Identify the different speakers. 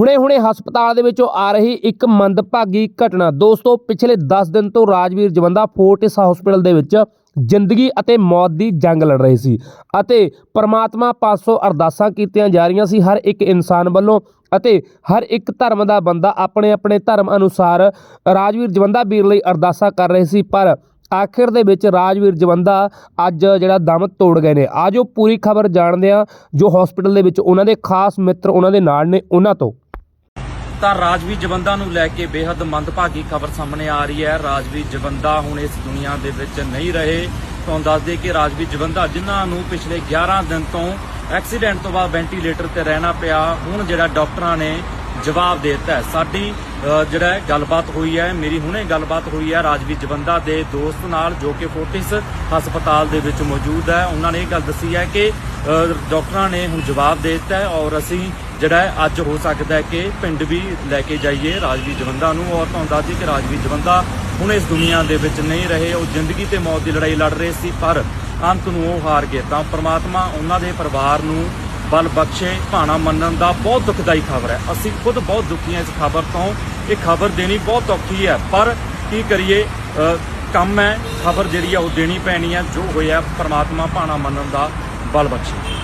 Speaker 1: ਹੁਣੇ-ਹੁਣੇ ਹਸਪਤਾਲ ਦੇ ਵਿੱਚੋਂ ਆ ਰਹੀ ਇੱਕ ਮੰਦਭਾਗੀ ਘਟਨਾ। ਦੋਸਤੋ, ਪਿਛਲੇ 10 ਦਿਨ ਤੋਂ ਰਾਜਵੀਰ ਜਵੰਦਾ ਫੋਰਟਿਸ ਹਸਪੀਟਲ ਦੇ ਵਿੱਚ ਜ਼ਿੰਦਗੀ ਅਤੇ ਮੌਤ ਦੀ ਜੰਗ ਲੜ ਰਹੇ ਸੀ ਅਤੇ ਪਰਮਾਤਮਾ ਪਾਸੋਂ ਅਰਦਾਸਾਂ ਕੀਤੀਆਂ ਜਾ ਰਹੀਆਂ ਸੀ ਹਰ ਇੱਕ ਇਨਸਾਨ ਵੱਲੋਂ ਅਤੇ ਹਰ ਇੱਕ ਧਰਮ ਦਾ ਬੰਦਾ ਆਪਣੇ ਆਪਣੇ ਧਰਮ ਅਨੁਸਾਰ ਰਾਜਵੀਰ ਜਵੰਦਾ ਵੀਰ ਲਈ ਅਰਦਾਸਾਂ ਕਰ ਰਹੇ ਸੀ। ਪਰ ਆਖਿਰ ਦੇ ਵਿੱਚ ਰਾਜਵੀਰ ਜਵੰਦਾ ਅੱਜ ਜਿਹੜਾ ਦਮ ਤੋੜ ਗਏ ਨੇ। ਆਜੋ ਪੂਰੀ ਖਬਰ ਜਾਣਦੇ ਆ ਜੋ ਹਸਪੀਟਲ ਦੇ ਵਿੱਚ ਉਹਨਾਂ ਦੇ ਖਾਸ ਮਿੱਤਰ ਉਹਨਾਂ ਦੇ ਨਾਲ ਨੇ, ਉਹਨਾਂ ਤੋਂ।
Speaker 2: ਤਾਂ ਰਾਜਵੀਰ ਜਵੰਦਾ ਨੂੰ ਲੈ ਕੇ ਬੇहद ਮੰਦਭਾਗੀ ਖਬਰ ਸਾਹਮਣੇ ਆ ਰਹੀ ਹੈ। ਰਾਜਵੀਰ ਜਵੰਦਾ ਹੁਣ ਇਸ ਦੁਨੀਆ ਦੇ ਵਿੱਚ ਨਹੀਂ ਰਹੇ। ਤੁਹਾਨੂੰ ਦੱਸ ਦਈਏ ਕਿ ਰਾਜਵੀਰ ਜਵੰਦਾ, ਜਿਨ੍ਹਾਂ ਨੂੰ ਪਿਛਲੇ 11 ਦਿਨ ਤੋਂ ਐਕਸੀਡੈਂਟ ਤੋਂ ਬਾਅਦ ਵੈਂਟੀਲੇਟਰ ਤੇ ਰਹਿਣਾ ਪਿਆ, ਹੁਣ ਜਿਹੜਾ ਡਾਕਟਰਾਂ ਨੇ ਜਵਾਬ ਦੇ ਦਿੱਤਾ ਸਾਡੀ ਜਿਹੜਾ ਗੱਲਬਾਤ ਹੋਈ ਹੈ, ਮੇਰੀ ਹੁਣੇ ਗੱਲਬਾਤ ਹੋਈ ਹੈ, ਰਾਜਵੀਰ ਜਵੰਦਾ ਦੇ ਦੋਸਤ ਨਾਲ, ਜੋ ਕਿ ਫੋਰਟਿਸ ਹਸਪਤਾਲ ਦੇ ਵਿੱਚ ਮੌਜੂਦ ਹੈ। ਉਹਨਾਂ ਨੇ ਇਹ ਗੱਲ ਦੱਸੀ ਹੈ ਕਿ ਡਾਕਟਰਾਂ ਨੇ ਹੁਣ ਜਵਾਬ ਦੇ ਦਿੱਤਾ ਔਰ ਅਸੀਂ ਜਿਹੜਾ ਅੱਜ ਹੋ ਸਕਦਾ ਹੈ ਕਿ ਪਿੰਡ ਵੀ ਲੈ ਕੇ ਜਾਈਏ ਰਾਜਵੀਰ ਜਵੰਦਾ ਨੂੰ ਔਰ ਤੁਹਾਨੂੰ ਦੱਸ ਦਈਏ ਕਿ ਰਾਜਵੀਰ ਜਵੰਦਾ ਹੁਣ ਇਸ ਦੁਨੀਆ ਦੇ ਵਿੱਚ ਨਹੀਂ ਰਹੇ। ਉਹ ਜ਼ਿੰਦਗੀ ਤੇ ਮੌਤ ਦੀ ਲੜਾਈ ਲੜ ਰਹੇ ਸੀ, ਪਰ ਅੰਤ ਨੂੰ ਉਹ ਹਾਰ ਗਏ। ਤਾਂ ਪ੍ਰਮਾਤਮਾ ਉਹਨਾਂ ਦੇ ਪਰਿਵਾਰ ਨੂੰ ਬਲ ਬਖਸ਼ੇ, ਭਾਣਾ ਮੰਨਣ ਦਾ ਬਹੁਤ ਦੁਖਦਾਈ ਖਬਰ ਹੈ। ਅਸੀਂ ਖੁਦ ਬਹੁਤ ਦੁਖੀ ਹਾਂ ਇਸ ਖਬਰ ਤੋਂ ਇਹ ਖਬਰ ਦੇਣੀ ਬਹੁਤ ਔਖੀ ਹੈ, ਪਰ ਕੀ ਕਰੀਏ ਕੰਮ ਹੈ, ਖਬਰ ਜਿਹੜੀ ਆ ਉਹ ਦੇਣੀ ਪੈਣੀ ਹੈ, ਜੋ ਹੋਇਆ, ਪਰਮਾਤਮਾ ਭਾਣਾ ਮੰਨਣ ਦਾ ਬਲ ਬਖਸ਼ੇ।